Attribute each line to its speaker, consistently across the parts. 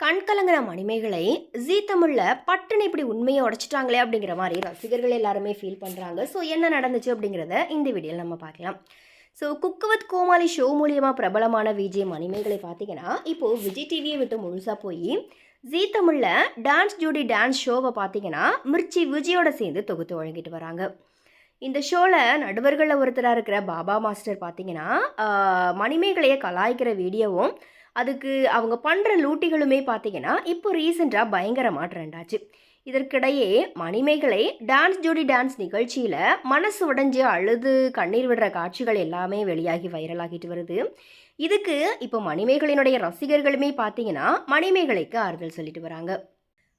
Speaker 1: கண் கலங்குற மணிமேகலை ஜீ தமிழில் பட்டுன்னு இப்படி உண்மையை உடைச்சிட்டாங்களே அப்படிங்கிற மாதிரி ரசிகர்கள் எல்லாருமே ஃபீல் பண்ணுறாங்க ஸோ என்ன நடந்துச்சு அப்படிங்கிறத இந்த வீடியோவில் நம்ம பார்க்கலாம். ஸோ குக்குவத் கோமாளி ஷோ மூலியமாக பிரபலமான விஜய் மணிமேகலை பார்த்தீங்கன்னா இப்போது விஜய் டிவியை விட்டு முழுசாக போய் ஜீ தமிழில் டான்ஸ் ஜோடி டான்ஸ் ஷோவை பார்த்தீங்கன்னா மிர்ச்சி விஜயோட சேர்ந்து தொகுத்து வழங்கிட்டு வராங்க. இந்த ஷோவில் நடுவர்களில் ஒருத்தராக இருக்கிற பாபா மாஸ்டர் பார்த்தீங்கன்னா மணிமேகலையை கலாய்க்கிற வீடியோவும் அதுக்கு அவங்க பண்ணுற லூட்டிகளுமே பார்த்தீங்கன்னா இப்போ ரீசெண்டாக பயங்கரமாக ட்ரெண்ட் ஆச்சு. இதற்கிடையே மணிமேகலை டான்ஸ் ஜோடி டான்ஸ் நிகழ்ச்சியில் மனசு உடைஞ்சு அழுது கண்ணீர் விடுற காட்சிகள் எல்லாமே வெளியாகி வைரலாகிட்டு வருது. இதுக்கு இப்போ மணிமேகலையினுடைய ரசிகர்களுமே பார்த்தீங்கன்னா மணிமேகலைக்கு ஆறுதல் சொல்லிட்டு வராங்க.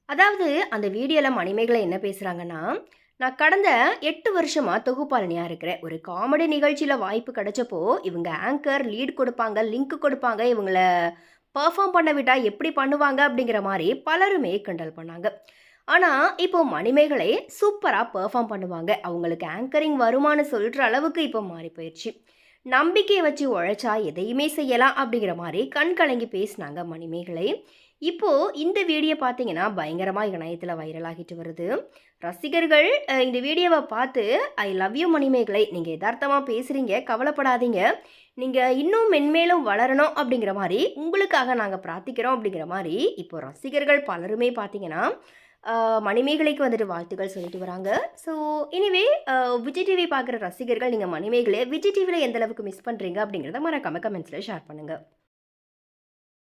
Speaker 1: அதாவது அந்த வீடியோவில் மணிமேகலை என்ன பேசுகிறாங்கன்னா நான் கடந்த எட்டு வருஷமாக தொகுப்பாளனியாக இருக்கிறேன். ஒரு காமெடி நிகழ்ச்சியில் வாய்ப்பு கிடைச்சப்போ இவங்க ஆங்கர் லீட் கொடுப்பாங்க லிங்க் கொடுப்பாங்க இவங்கள பர்ஃபார்ம் பண்ண விட்டால் எப்படி பண்ணுவாங்க அப்படிங்கிற மாதிரி பலருமே கிண்டல் பண்ணாங்க. ஆனால் இப்போ மணிமேகலை சூப்பராக பெர்ஃபார்ம் பண்ணுவாங்க. அவங்களுக்கு ஆங்கரிங் வருமானம் சொல்கிற அளவுக்கு இப்போ மாறி போயிடுச்சு நம்பிக்கையை வச்சு உழைச்சா எதையுமே செய்யலாம் அப்படிங்கிற மாதிரி கண் கலங்கி பேசினாங்க மணிமேகலை. இப்போது இந்த வீடியோ பார்த்தீங்கன்னா பயங்கரமாக இணையத்தில் வைரலாகிட்டு வருது. ரசிகர்கள் இந்த வீடியோவை பார்த்து ஐ லவ் யூ மணிமேகலை. நீங்கள் யதார்த்தமாக பேசுகிறீங்க கவலைப்படாதீங்க. நீங்கள் இன்னும் மென்மேலும் வளரணும் அப்படிங்கிற மாதிரி உங்களுக்காக நாங்கள் பிரார்த்திக்கிறோம் அப்படிங்கிற மாதிரி இப்போ ரசிகர்கள் பலருமே பார்த்தீங்கன்னா மணிமேகலைக்கு வந்துட்டு வாழ்த்துக்கள் சொல்லிட்டு வராங்க. ஸோ எனிவே விஜய் டிவி பார்க்குற ரசிகர்கள் நீங்கள் மணிமேகலை விஜய் டிவியில் எந்த அளவுக்கு மிஸ் பண்ணுறீங்க அப்படிங்கிறத மறக்காம கமெண்ட்ஸில் ஷேர் பண்ணுங்கள்